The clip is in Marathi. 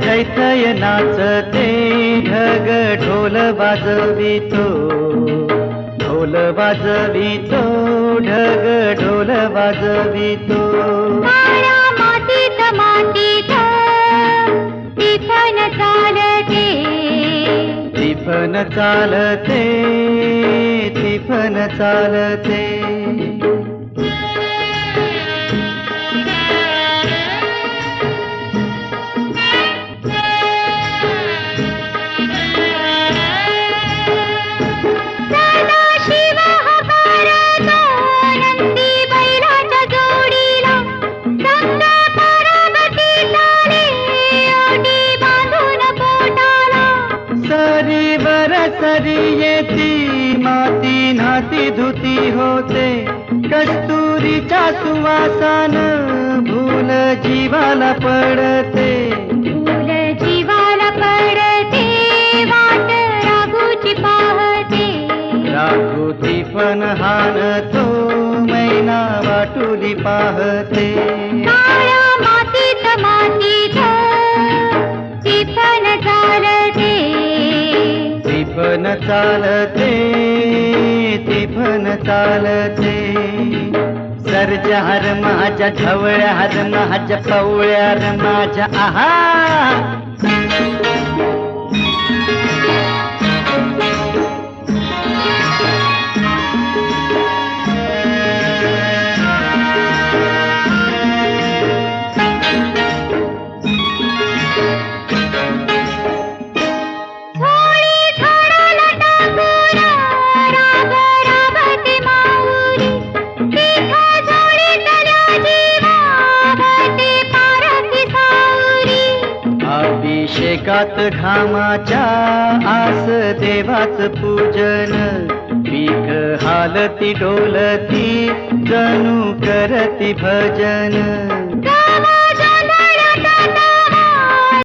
चैतय नाचते ढग ढोल वाजवितो ढोल वाजवितो ढग ढोल वाजवितो. चालते चालते तिफन चालते. सरी येती माती नाती धुती होते. कस्तुरीच्या सुवासान भूल जीवाला पडते. फुल जीवाला पडते वाट राघूची पाहते. राखू तिफन हाणतो मैना वाटुली पाहते. तिफन चालते पण चालते सरजा हर माझ्या ढवळ्या हर माझ्या पवळ्या र माझ्या आहा अभिषेकात घामाच्या आस देवाच पूजन. पीक हालती डोलती जणू करती भजन.